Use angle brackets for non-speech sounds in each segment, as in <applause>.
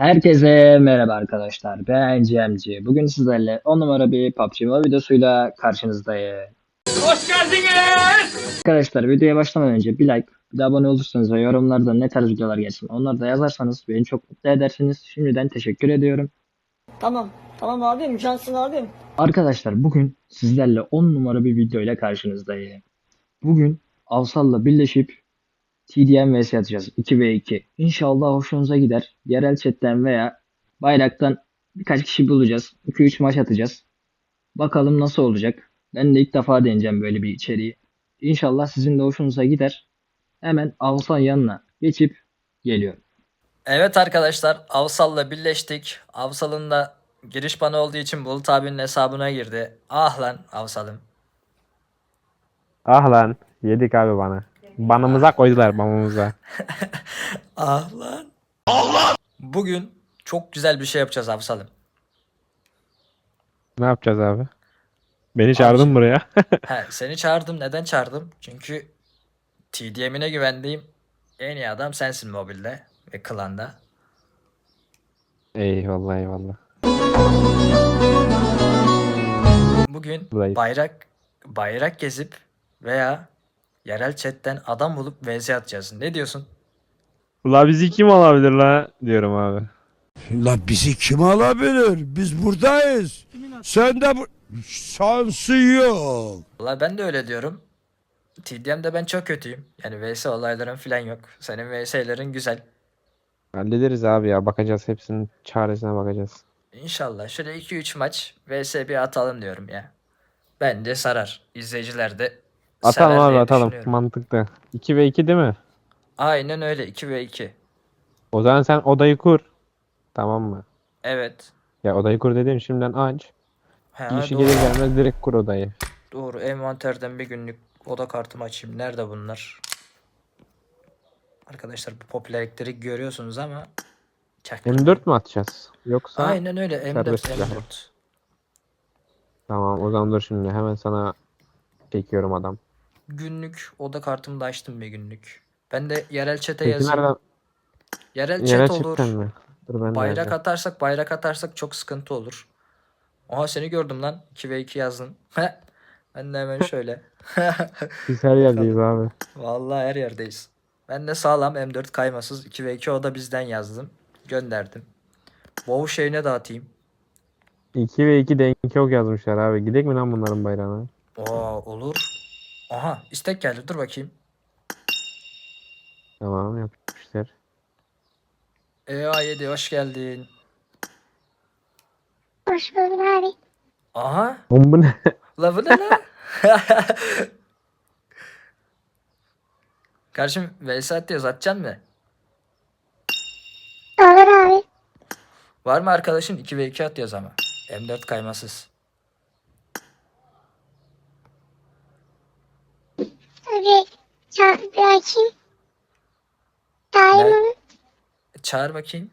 Herkese merhaba arkadaşlar. Ben CMC. Bugün sizlerle 10 numara bir PUBG Mobile videosuyla karşınızdayım. Hoş geldiniz. Arkadaşlar videoya başlamadan önce bir like, bir de abone olursanız ve yorumlarda ne tarz videolar gelsin onları da yazarsanız beni çok mutlu edersiniz. Şimdiden teşekkür ediyorum. Tamam. Tamam abim. Cansın abim. Arkadaşlar bugün sizlerle 10 numara bir video ile karşınızdayım. Bugün Avsal'la birleşip TDM vs atacağız 2v2. İnşallah hoşunuza gider. Yerel chatten veya bayraktan birkaç kişi bulacağız. 2-3 maç atacağız. Bakalım nasıl olacak. Ben de ilk defa deneyeceğim böyle bir içeriği. İnşallah sizin de hoşunuza gider. Hemen Avsal yanına geçip geliyorum. Evet arkadaşlar Avsal'la birleştik. Avsal'ın da giriş bana olduğu için Bulut abinin hesabına girdi. Ah lan Avsal'ım. Ah lan yedik abi bana. Banımıza koydular banımıza. Ah lan. <laughs> Ah lan. Bugün çok güzel bir şey yapacağız Avsal'ım. Ne yapacağız abi? Beni çağırdın buraya. <laughs> He, seni çağırdım. Neden çağırdım? Çünkü TDM'ine güvendiğim en iyi adam sensin mobilde ve klanda. eyvallah eyvallah. Bugün Buradayız. bayrak bayrak gezip veya yerel chatten adam bulup vs atacağız. Ne diyorsun? Ula bizi kim alabilir la diyorum abi. La bizi kim alabilir? Biz buradayız. Sen de bu... Şansı yok. Valla ben de öyle diyorum. TDM'de ben çok kötüyüm. Yani vs olaylarım falan yok. Senin vs'lerin güzel. Hallederiz abi ya bakacağız hepsinin çaresine bakacağız. İnşallah şöyle 2-3 maç vs bir atalım diyorum ya. Bence sarar. İzleyiciler de Atalım sever abi diye atalım düşünüyorum. mantıklı. 2 ve 2 değil mi? Aynen öyle 2 ve 2. O zaman sen odayı kur. Tamam mı? Evet. Ya odayı kur dediğim şimdiden aç. Ha, İşi doğru. gelir gelmez direkt kur odayı. Doğru. Envanterden bir günlük oda kartımı açayım. Nerede bunlar? Arkadaşlar bu popülerlikleri görüyorsunuz ama çaktırmayın. M4 mü atacağız? Yoksa Aynen öyle. M4 serbest silah mı? M4. tamam o zaman dur şimdi hemen sana çekiyorum adam. Günlük oda kartımı da açtım bir günlük. Ben de yerel chat'e Peki yazayım. nereden? Yerel Yere chat olur. mı? Dur ben Bayrak yazacağım. atarsak bayrak atarsak çok sıkıntı olur. Oha seni gördüm lan. 2 ve 2 yazdın. <laughs> Ben de hemen şöyle. <laughs> Biz her yerdeyiz abi. Vallahi her yerdeyiz. Ben de sağlam M4 kaymasız 2 ve 2 oda bizden yazdım. Gönderdim. WoW şeyine dağıtayım. 2 ve 2 denk yok yazmışlar abi. Gidek mi lan bunların bayrağına? Oo olur. Aha istek geldi dur bakayım. Tamam yapmışlar. EA7 hoş geldin. Hoş bulduk abi. Aha Oğlum bu ne? la bu ne la? <laughs> Kardeşim VS atıyoruz atacaksın mı? Olur abi. Var mı arkadaşın 2 ve 2 atıyoruz ama. M4 kaymasız. Abi çarpı bir açayım. Onu. Çağır bakayım.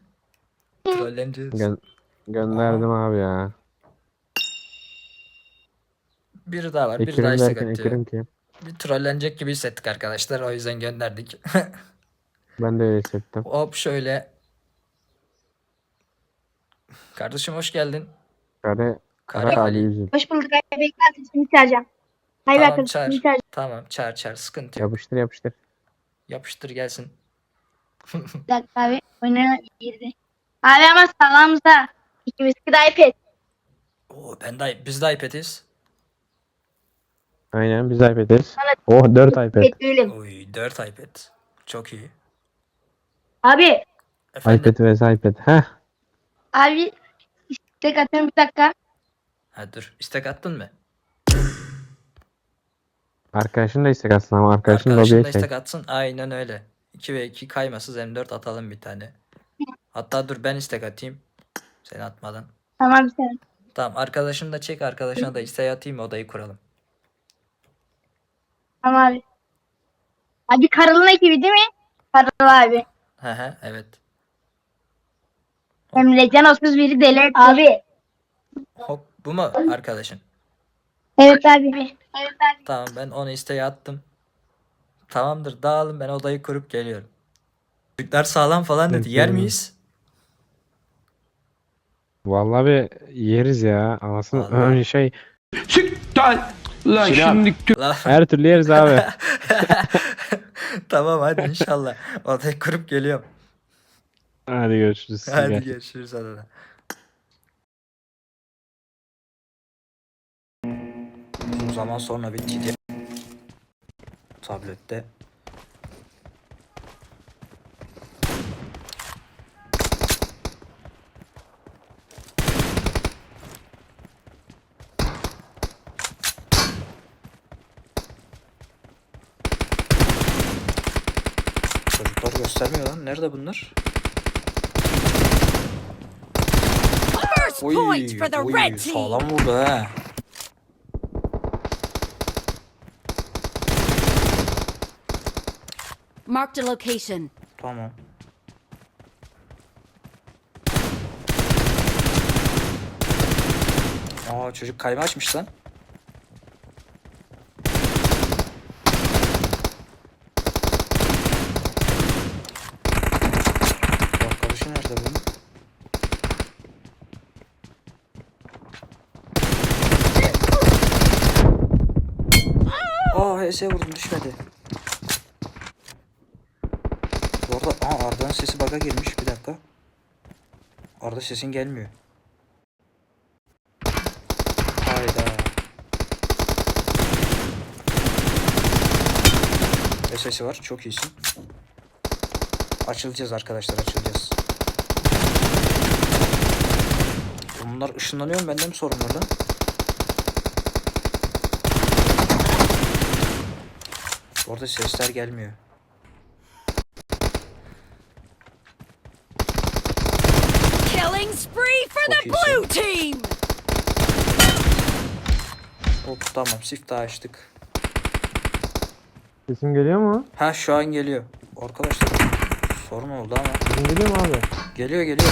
Trolleneceğiz. Gö- gönderdim abi ya. Biri daha var. Biri daha Ekirim istek derken atıyor. ki. Bir trollenecek gibi hissettik arkadaşlar. O yüzden gönderdik. <laughs> Ben de öyle hissettim. Hop şöyle. Kardeşim hoş geldin. Kare, Kara kara Ali Ali. Yüzül. Hoş bulduk abi. Bekle arkadaşımı çağıracağım. Hayır Tamam, çağır. çağıracağım. Tamam çağır çağır sıkıntı yok. Yapıştır yapıştır. Yapıştır gelsin. Bir <laughs> dakika abi. Oyuna girdi. Abi ama sağlamızda. İkimiz de iPad. Oo, ben de biz de iPad'iz. Aynen biz iPad'iz. Oh 4 iPad. Oy 4 iPad. Çok iyi. Abi. Efendim? iPad vs iPad. Heh. Abi. İstek atıyorum bir dakika. Ha dur istek attın mı? Arkadaşın da istek aslında ama arkadaşın Arkadaşın lobiye da çek. istek atsın. Aynen öyle. 2 ve 2 kaymasız M4 atalım bir tane. Hatta dur ben istek atayım. Seni atmadan. Tamam sen. Tamam arkadaşını da çek arkadaşına da istek atayım odayı kuralım. Tamam abi. Abi Karıl'ın ekibi değil mi? Karıl abi. He he evet. Emrecan 31'i deli. Abi. Hop bu mu arkadaşın? Evet abi. Evet abi. Tamam ben onu isteğe attım. Tamamdır dağılın ben odayı kurup geliyorum. Çocuklar sağlam falan dedi. Yer miyiz? Vallahi bir yeriz ya. Anasını Vallahi. ön şey Lan şimdi Lan <laughs> her türlü yeriz abi. <laughs> tamam hadi inşallah. Odayı kurup geliyorum. Hadi görüşürüz. Hadi Gel. görüşürüz adada. Zaman sonra TD tablette. Çocuklar göstermiyor lan. Nerede bunlar? Oy, team. Sağlam vurdu ha. Marked a location. Tamam. Aa çocuk kayma açmış lan. Arkadaşı nerede bunun? Aa HS vurdum düşmedi. Bu arada aa, Arda'nın sesi bug'a girmiş. Bir dakika. Arda sesin gelmiyor. Hayda. Ve sesi var. Çok iyisin. Açılacağız arkadaşlar. Açılacağız. Bunlar ışınlanıyor mu? Bende mi sorun var lan? Orada sesler gelmiyor. Killing spree for Çok the iyisin. blue team. Hop tamam. Siftah açtık. Sesim geliyor mu? Ha şu an geliyor. Arkadaşlar sorun oldu ama. Sesim geliyor mu abi? Geliyor geliyor.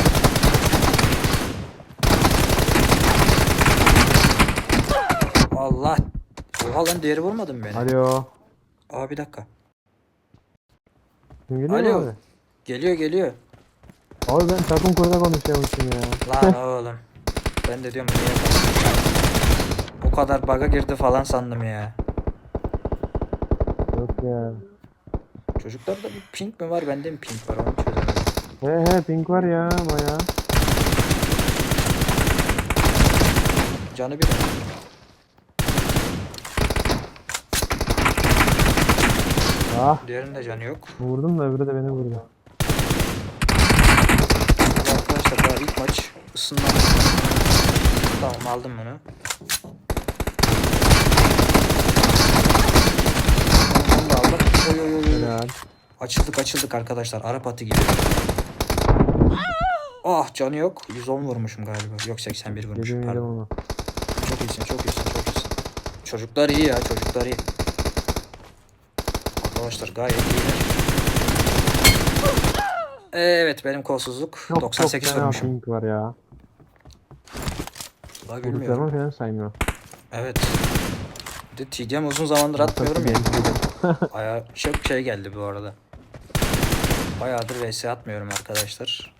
Allah. Oha lan diğeri vurmadın beni. Alo. Aa bir dakika. Sesim geliyor Alo. mu abi? Geliyor geliyor. Abi ben takım kurda konuşuyormuşum ya. Lan oğlum. Ben de diyorum niye O kadar bug'a girdi falan sandım ya. Yok ya. Çocuklarda bir ping mi var bende mi ping var onu çözemedim. He he pink var ya baya. Canı bir. Ah Diğerinin de canı yok. vurdum da öbürü de beni vurdu. Maç ısınma. Tamam aldım bunu. Onu da aldım. Oy oy oy. Helal. Açıldık açıldık arkadaşlar. Arap atı gibi. Ah canı yok. 110 vurmuşum galiba. Yok 81 vurmuşum. Yedim yedim Pardon. onu. Çok iyisin çok iyisin çok iyisin. Çocuklar iyi ya çocuklar iyi. Arkadaşlar gayet iyiler. Evet benim kolsuzluk. Çok 98 çok vurmuşum. pink var ya. Daha. Vurduklarımı falan saymıyor. Evet. Bir de TDM uzun zamandır atmıyorum ya. <laughs> Aya çok şey geldi bu arada. Bayağıdır vs atmıyorum arkadaşlar.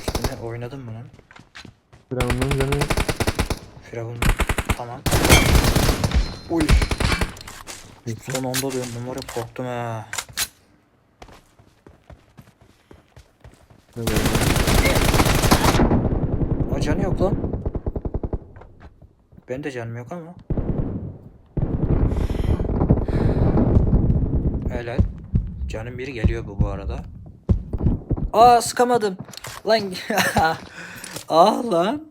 Üstüne oynadım mı lan? Firavun'un canı Firavun. Tamam. Uy. Son onda döndüm var ya korktum ha. böyle. O canı yok lan. Ben de canım yok ama. Helal. Canım biri geliyor bu bu arada. Aa sıkamadım. Lan. <laughs> ah lan.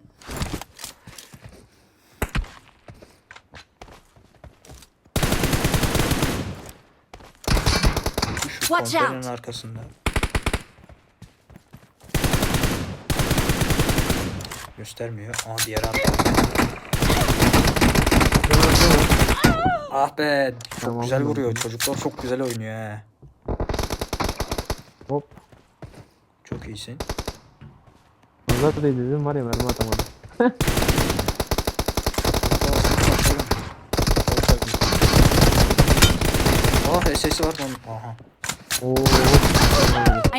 Şu Watch konteynerin out. arkasında. Göstermiyor. Aa diğer attı. Ah be. Çok Tamam, güzel tamam. vuruyor. Çocuklar çok güzel oynuyor he. Hop. Çok iyisin. Değdi dedim var ya mermi atamadım. <laughs> Bakalım. sesi var onun. Aha. Oo.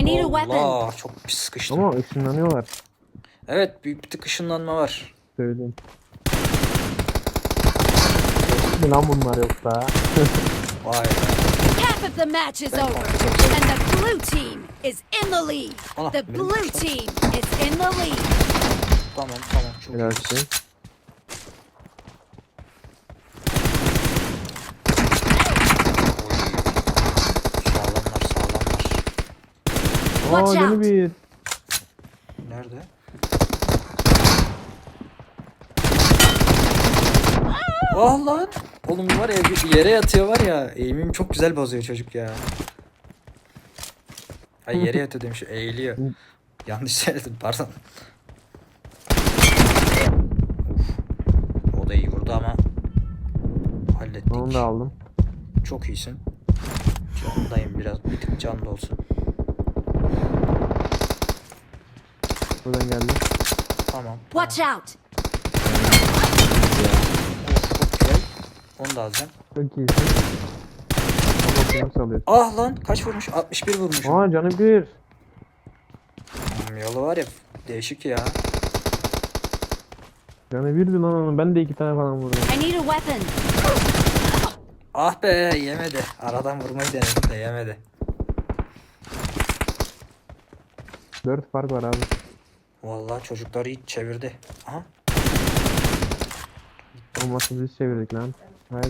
I need a weapon. Allah çok pis sıkıştım. Ama ışınlanıyorlar. Evet bir, bir tık ışınlanma var. Söyleyeyim. Lan bunlar yoksa? Vay be. Half of the match is over, and the blue team is in the lead. Allah, The benim blue team is in the lead. Tamam tamam çok Helal olsun. Sağlamlar sağlamlar. Aa Watch out. bir. Nerede? Ah lan. Oğlum var ya bir yere yatıyor var ya. Eğimim çok güzel bozuyor çocuk ya. Ay yere yatıyor demiş. Eğiliyor. Yanlış söyledim pardon. Of. O da iyi vurdu ama. Hallettik. Onu da aldım. Çok iyisin. Canındayım biraz. Bir tık can da olsun. Buradan geldi. Tamam. Watch out. Çok güzel. Onu da alacağım. Çok iyisin. Seni salıyor. Ah lan kaç vurmuş? 61 vurmuşum. Aa canı bir. Hmm, Yolu var ya değişik ya. Canı birdi lan onun. Ben de iki tane falan vurdum. I need a weapon. Ah be yemedi. Aradan vurmayı denedim de yemedi. Dört fark var abi. Vallahi çocuklar iyi çevirdi. Aha. O maçı biz çevirdik lan. Hayır.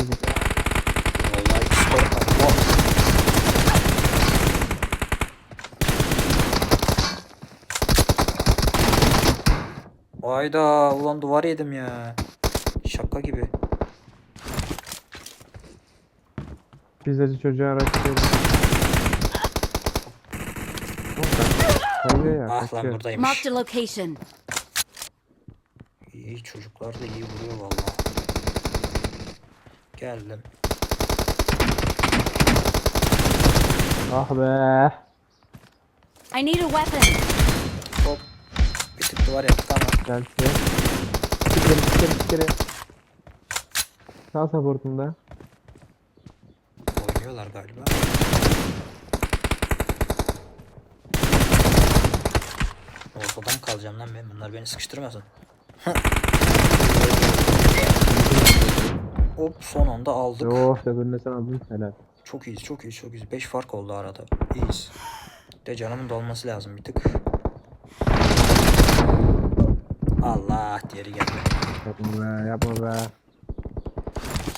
Vallahi skor kaldı. Oh. Ayda ulan duvar yedim ya. Şaka gibi. Pizzacı çocuğa çevirdik. Kayıyor ya. Ah lan kaçıyor. buradaymış. Marked a location. İyi çocuklar da iyi vuruyor vallahi. Geldim. Ah be. I need a weapon. Hop. Bir tık duvar yaptı kere bir kere bir kere. Sağ supportunda. Oynuyorlar galiba. Ortada mı kalacağım lan ben? Bunlar beni sıkıştırmasın. <laughs> Hop son anda aldık. Oh öbürüne sen aldın. Helal. Çok iyiyiz çok iyiyiz çok iyiyiz. 5 fark oldu arada. İyiyiz. De canımın dolması lazım bir tık. Allah diğeri geldi. Yapma be yapma be.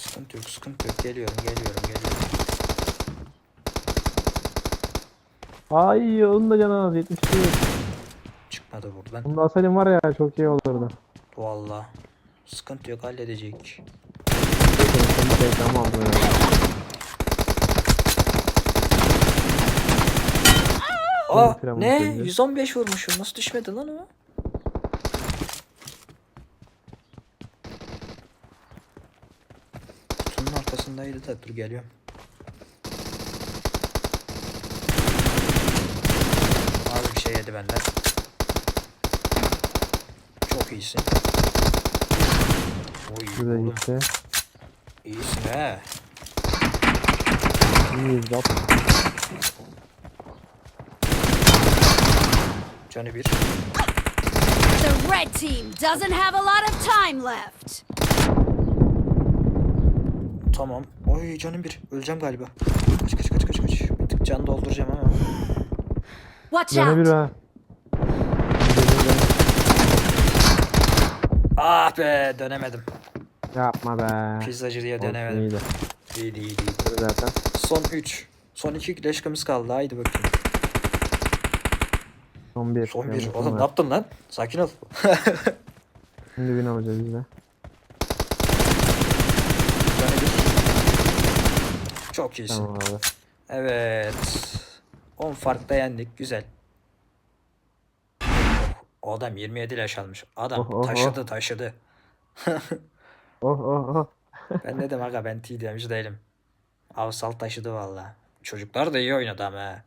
Sıkıntı yok sıkıntı yok. Geliyorum geliyorum geliyorum. Ay onun da canı az 71. Çıkmadı buradan. Bunu da alsaydım var ya çok iyi olurdu. Vallahi. Sıkıntı yok halledecek. Tamam böyle. Aa ne? söyledi. 115 vurmuşum. Nasıl düşmedi lan o? Kutunun arkasındaydı da dur geliyorum. Abi bir şey yedi benden. Çok iyisin. Oy oğlum gitti. iyisin he. İyiyiz bak. Canı bir. The red team doesn't have a lot of time left. Tamam. Oy canım bir. Öleceğim galiba. Kaç kaç kaç kaç kaç. Bir tık can dolduracağım ama. Watch Canı bir out. ha. Ah be dönemedim. Yapma be. Pizzacı diye Olsun, dönemedim. iyiydi. İyiydi iyiydi iyiydi. Zaten. Son 3. Son 2 leşkimiz kaldı. Haydi bakayım. Son bir. Son 1. Yanlış Oğlum ne yaptın lan? Sakin ol. <laughs> Şimdi win alacağız biz de. Canı bir. Çok iyisin. Tamam abi. Evet. 10 farkta yendik. Güzel. O adam 27 leş almış. Adam Oh, oh, oh. taşıdı taşıdı. <laughs> Oh oh oh. Ben dedim aga ben T demiş değilim. Avsal taşıdı valla. Çocuklar da iyi oynadı ama he.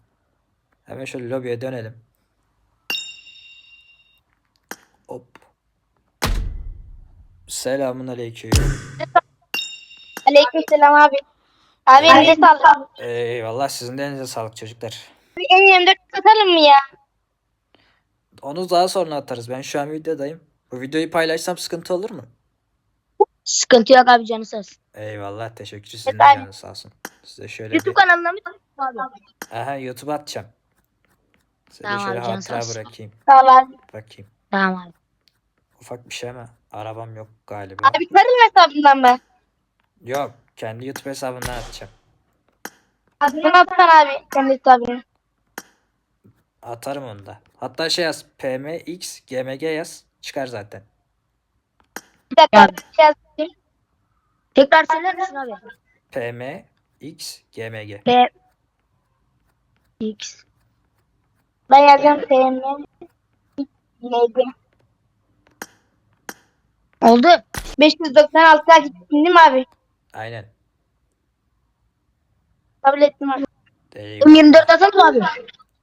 Hemen şöyle lobiye dönelim. Hop. Selamun aleyküm. Aleykümselam abi. Abi elinize sağlık. Eyvallah sizin de elinize sağlık çocuklar. Abi en yanımda katalım mı ya? Onu daha sonra atarız. Ben şu an videodayım. Bu videoyu paylaşsam sıkıntı olur mu? Sıkıntı yok abi canı sağ olsun. Eyvallah teşekkür sizin de canınız sağ olsun. Size şöyle YouTube bir... kanalına mı abi? Aha YouTube'a atacağım. Size Tamam şöyle abi, hatıra sağ olsun. bırakayım. Tamam abi. Bakayım. Tamam abi. Ufak bir şey ama arabam yok galiba. Abi karın hesabından ben. Yok kendi YouTube hesabından atacağım. Adını atsan abi. Kendi hesabını. Atarım onu da. Hatta şey yaz. PMX GMG yaz. Çıkar zaten. Bir dakika abi. Şey yazayım. Tekrar söyler misin abi? PMX GMG. B X. Ben yazacağım PM. Neydi? Oldu. 596 takipçisin değil mi abi? Aynen. Kabul ettim abi. Eyvallah. 24 atalım mı abi?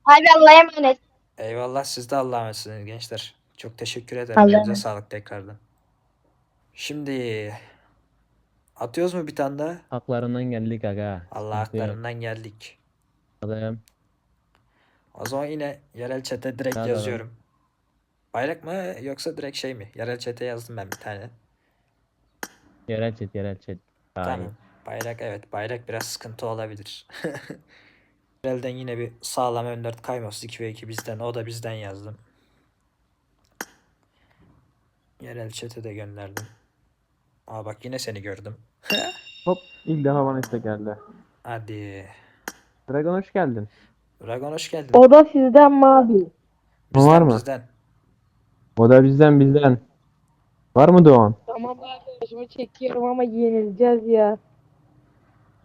Abi Allah'a emanet. Eyvallah siz de Allah'a emanetsiniz gençler. Çok teşekkür ederim. Allah'a Elinize emanet. sağlık tekrardan. Şimdi atıyoruz mu bir tane daha? Haklarından geldik aga. Allah yok. haklarından geldik. Adam. O zaman yine yerel çete direkt Hadi yazıyorum. Bayrak mı yoksa direkt şey mi? Yerel çete yazdım ben bir tane. Yerel chat yerel chat. İyi. Tamam. Bayrak evet. Bayrak biraz sıkıntı olabilir. <laughs> Yerelden yine bir sağlam ön 4 kayması 2 ve 2 bizden. O da bizden yazdım. Yerel chat'e de gönderdim. Aa bak yine seni gördüm. <laughs> Hop ilk defa bana istek geldi. Hadi. Dragon hoş geldin. Dragon hoş geldin. O da sizden abi? O var mı? Bizden. O da bizden bizden. Var mı Doğan? Tamam abi başımı çekiyorum ama yenileceğiz ya.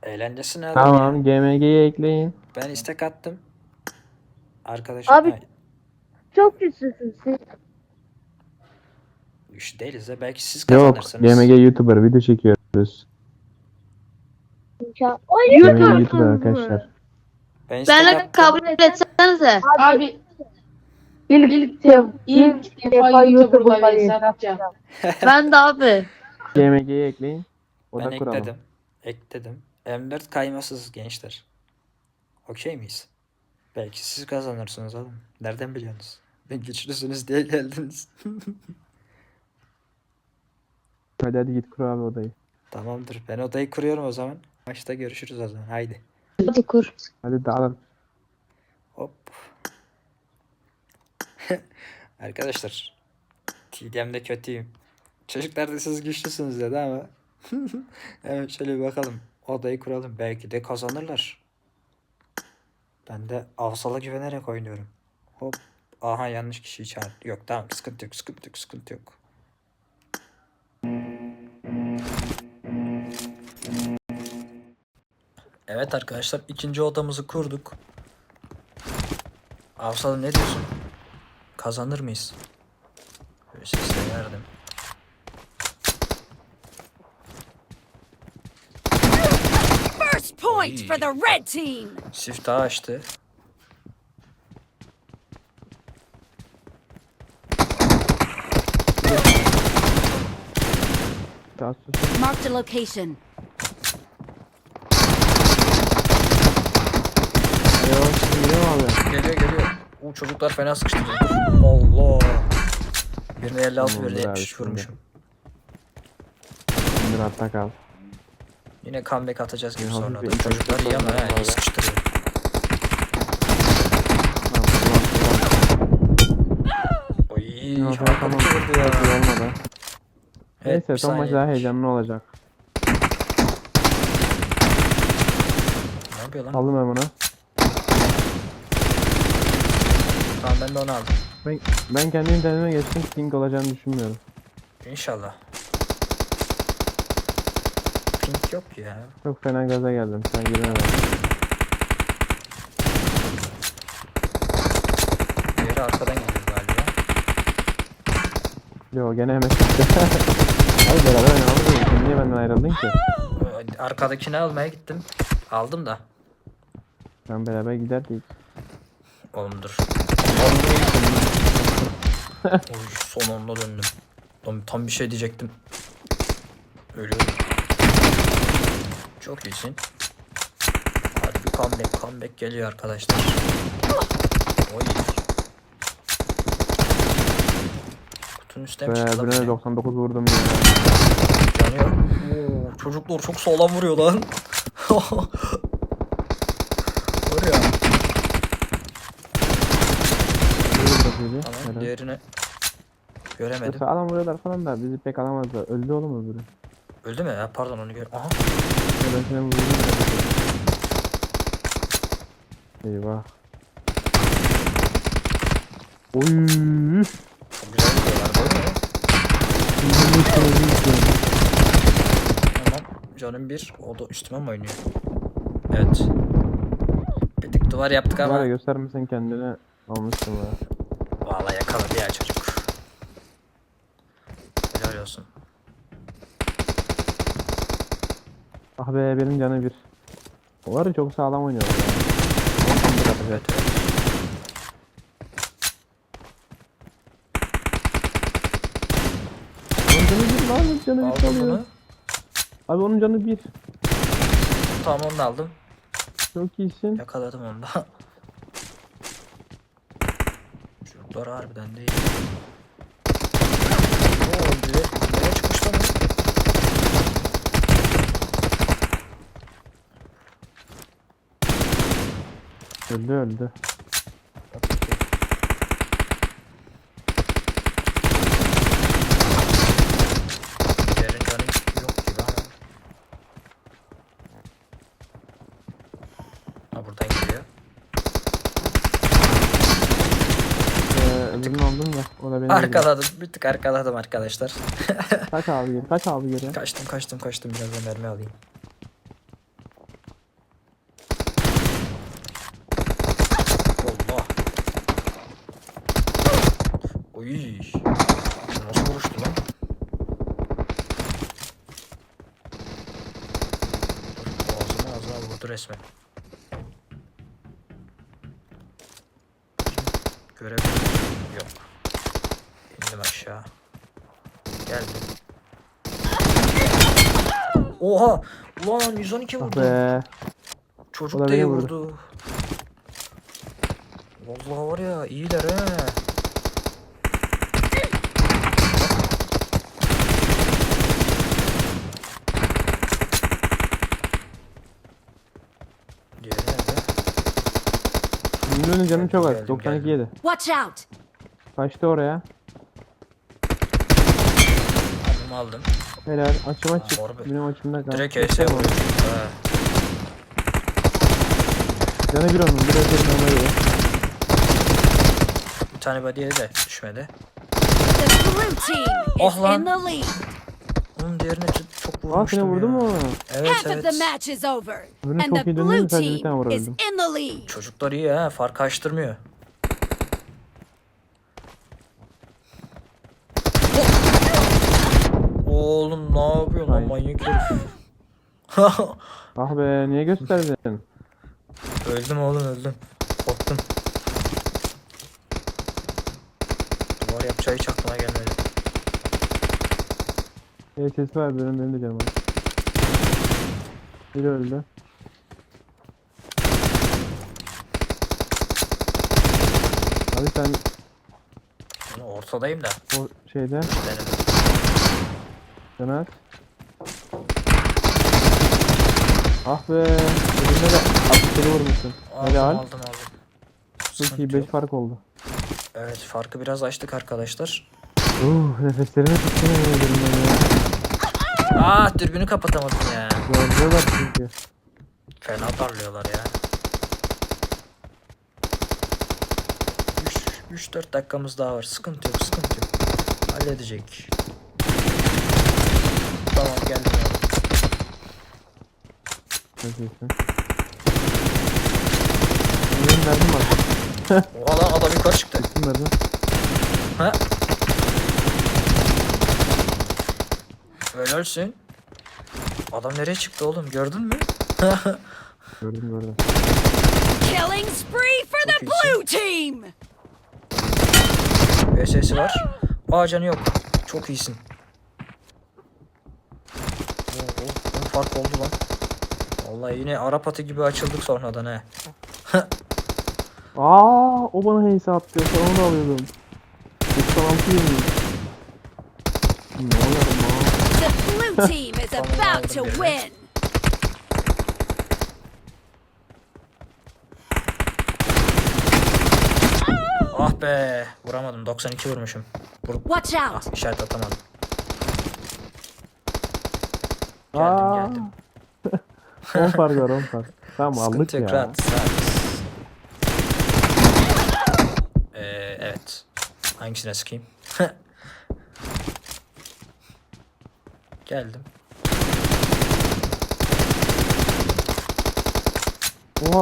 Eğlencesine adam Tamam ya. GMG'ye ekleyin. Ben istek attım. Arkadaşım Abi- ha, Çok güçlüsün siz. güçlü değiliz de belki siz Yok kazanırsınız. GMG YouTuber video çekiyoruz. Oy, GMG YouTuber arkadaşlar. Ben istek attım. kabul etsenize. Abi ilk ilk defa, ilk defa YouTuber'la satacağım. <laughs> Ben de abi. GMG'ye ekleyin. O Ben da kuralım. ekledim. Ekledim. M4 kaymasız gençler. Okey miyiz? Belki siz kazanırsınız oğlum. Nereden biliyorsunuz? Ben güçlüsünüz diye geldiniz. <laughs> Hadi hadi git kur abi odayı. Tamamdır. Ben odayı kuruyorum o zaman. Maçta görüşürüz o zaman. Haydi. Hadi kur. Hadi dağılın. Hop. <laughs> Arkadaşlar. TDM'de kötüyüm. Çocuklar da siz güçlüsünüz dedi ama. <laughs> Hemen şöyle bir bakalım. Odayı kuralım. Belki de kazanırlar. Ben de Avsal'a güvenerek oynuyorum. Hop. Aha yanlış kişiyi çağırdı. Yok tamam sıkıntı yok sıkıntı yok sıkıntı yok. Evet arkadaşlar ikinci odamızı kurduk. Avsal ne diyorsun? Kazanır mıyız? Böyle sesle verdim. First point for the red team. Siftahı açtı. Daha sus. Marked a location. Yo şimdi geliyor mu abi? Geliyor O çocuklar fena sıkıştırdı. Allah. Birine 56 Tamamdır birine abi 70 şimdi. vurmuşum. Şimdi rahatta kal. Yine comeback atacağız gibi sonra da. Çocuklar iyi ama ha, iyi sıkıştırıyor. Oy, Tamam ya. Olmadı. Evet, Neyse son maç daha heyecanlı olacak. Ne yapıyor lan? Aldım ben bunu. Tamam ben de onu aldım. Ben, ben kendi internetime geçtim. Ping olacağını düşünmüyorum. İnşallah. Pink yok ya. Çok fena gaza geldim. Sen giremedin. Diğeri arkadan geliyor galiba. Yo gene hemen çıktı. <laughs> Abi beraber oynamamız. Sen niye benden ayrıldın ki? Ee, Arkadakini almaya gittim. Aldım da. Ben beraber giderdik. Oğlum dur. Oy, son anda döndüm. Tam, tam bir şey diyecektim. Ölüyorum. Çok iyisin. bir comeback. Comeback geliyor arkadaşlar. Oy. Kutunun üstüne bir birine şey? 99 vurdum ya. Yanıyor. Oo, çocuklar çok sağlam vuruyor lan. <laughs> Var ya. Tamam Helal. diğerini göremedim. Mesela adam vuruyorlar falan da bizi pek alamazlar. Öldü oğlum öbürü. Öldü mü ya? Pardon onu gör. Aha. Ya Ben seni vurdum. Eyvah. Oy. Çok güzel değil mi? Tamam. Canım bir. O da üstüme mi oynuyor? Evet. Bir tık duvar yaptık ama. Var ya göstermesen kendini almıştım ha. Yakaladı ya çocuk. Helal olsun. Ah be benim canı bir. O var ya çok sağlam oynuyor. Evet. Onun canı bir lan onun canı bir Aldım bunu. Abi onun canı bir. Tamam onu da aldım. Çok iyisin. Yakaladım onu da. Çocuklar harbiden değil. Oo öldü. Nereye çıkmış lan? Öldü öldü. Diğerinin canı yok gibi ama. Ha buradan geliyor. Ee, öbürünü aldım da. O da benim. Arkaladım. Bir tık arkaladım arkadaşlar. Kaç abi geri. Kaç abi geri. kaçtım kaçtım kaçtım. Biraz da mermi alayım. Allah. Oy. Bu Nasıl vuruştu lan? Dur, Ağzına ağzına vurdu resmen. Görebiliyor muyum? Yok. İndim aşağı. Geldim. Oha! Ulan 112 Ah vurdu. be. Çocuk da iyi vurdu. vurdu. Vallahi var ya iyiler he. Diğeri nerede? Ünlünün canı çok az. Geldim, 92 geldim. yedi. Watch out! Kaçtı oraya. Aldım aldım. Helal. Açım açık. orbe. Benim açımda kaldı. Direkt HS vuruyor. Ha. Canı bir onun. Bir ona göre. Bir tane body'ye de düşmedi. The blue team Oh lan. in the lead. Onun diğerine ç- çok Aa seni vurmuştum vurdu ya. mu? Evet Half of evet. the match is over. Öbürünü And çok the iyi döndü, blue sadece bir team tane is vurabildim. in the lead. Çocuklar iyi ha. Farkı açtırmıyor. Oğlum ne yapıyorsun lan Ay. manyak herif. <laughs> Ah be niye gösterdin? öldüm oğlum öldüm. Korktum. Duvar yapacağı hiç aklıma gelmedi. Sesi var benim benim de canım var. Biri öldü. Abi sen Yani ortadayım da. o şeyde Benim. Caner. Ah be. Birine de 67 vurmuşsun. Aldım Helal. aldım aldım. Çok iyi 5 yok. fark oldu. Evet farkı biraz açtık arkadaşlar. Uh nefeslerimi tuttum ya. Ah dürbünü kapatamadım ya. Zorluyorlar çünkü. Fena darlıyorlar ya. 3-4 dakikamız daha var. Sıkıntı yok, sıkıntı yok. Halledecek. Tamam geldim ya. Neredeyse. Benim mermim var. Oha lan adam yukarı çıktı. Kim mermi? Ha? Helalsin. Adam nereye çıktı oğlum gördün mü? Gördüm gördüm. Killing spree for the blue team! VS'si var. Aa canı yok. Çok iyisin. Oo, oo, on fark oldu lan. Vallahi yine Arap atı gibi açıldık sonradan he. <laughs> Aa, o bana heyse attı. Sonra onu da alıyordum. 96 yemin. Ne oluyor lan? The blue team is about to win. Ah be vuramadım 92 vurmuşum. Vur Watch out. ah, işaret atamadım. Aa. Geldim geldim. 10 fark var 10 fark. Tamam aldık Sıkıntı yok ya. rahat. Ee, evet. Hangisine sıkayım? <laughs> Geldim. Oha.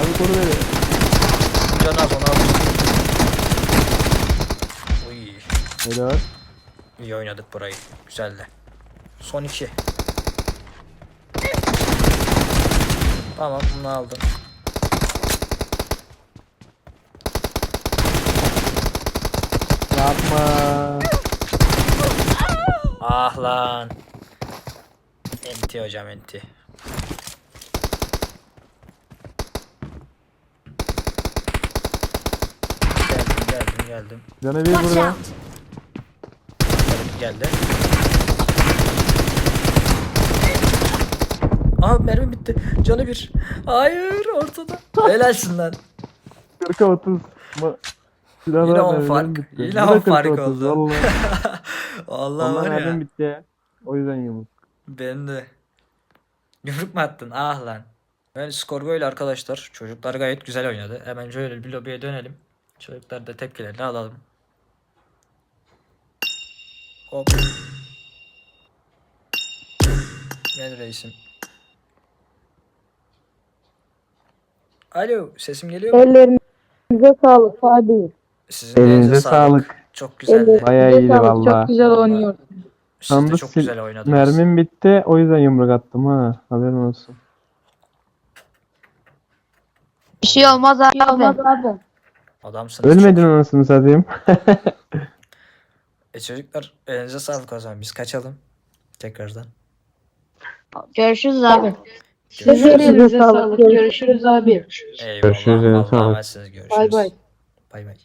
Abi koru beni. Can az onu aldım. Uy, Helal. iyi oynadık burayı. Güzeldi. Son iki. Tamam bunu aldım. Yapma. Ah lan. Enti hocam enti. Geldim geldim geldim. Canı bir Watch burada. out. Geldi. Aa mermi bitti. Canı bir. Hayır ortada. Helalsin lan. 40'a 30. Ma Silahlar Yine on mermim fark. bitti. Yine Bu da on 40'a fark 30, oldu. Allah Onlar <laughs> var ya. bitti. O yüzden yumruk. Ben de. Yumruk mu attın? Ah lan. Yani skor böyle arkadaşlar. Çocuklar gayet güzel oynadı. Hemen şöyle bir lobiye dönelim. Çocuklar da tepkilerini alalım. Hop. Gel reisim. Alo sesim geliyor mu? Ellerinize sağlık hadi. Sizin Elinize sağlık. Çok güzeldi. Bayağı iyiydi valla. Çok güzel oynuyor. Siz de Yalnız çok sil- güzel oynadınız. Mermim bitti. O yüzden yumruk attım ha. Haberin olsun. Bir şey olmaz abi. Olmaz abi. Adamsınız. Ölmedin anasını satayım. <laughs> E çocuklar elinize sağlık o zaman. Biz kaçalım. Tekrardan. Görüşürüz abi. Elinize sağlık. Görüşürüz abi. Eyvallah. Görüşürüz, Allah'a sağ olun. emanetsiniz. Görüşürüz. Bay bay. Bay bay.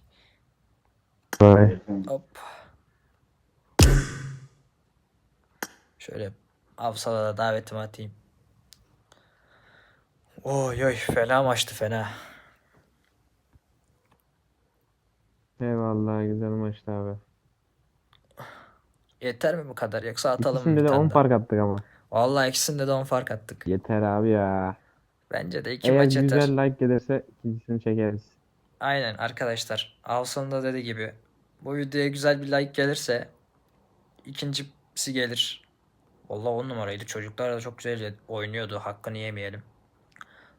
Vay. Hop. Şöyle Avsal'a da davetimi atayım. Oy oy fena maçtı fena. Eyvallah güzel maçtı abi. Yeter mi bu kadar yoksa atalım mı İkisinde bir de tane 10 daha? fark attık ama. Vallahi ikisinde de 10 fark attık. Yeter abi ya. Bence de iki Eğer maç yeter. güzel like gelirse ikincisini çekeriz. Aynen arkadaşlar. Avsal'ın da dediği gibi bu videoya güzel bir like gelirse ikincisi gelir. Vallahi on numaraydı. Çocuklar da çok güzel oynuyordu. Hakkını yemeyelim.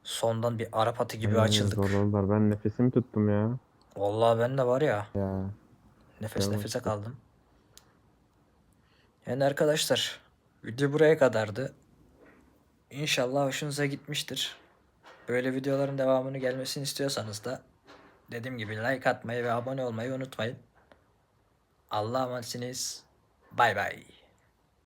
Sondan bir Arap atı gibi Aynen, açıldık. Zorladılar. Ben nefesimi tuttum ya. Vallahi ben de var ya Ya. nefes nefese kaldım. Yani arkadaşlar video buraya kadardı. İnşallah hoşunuza gitmiştir. Böyle videoların devamını gelmesini istiyorsanız da dediğim gibi like atmayı ve abone olmayı unutmayın. Allah'a emanetsiniz. Bay bay.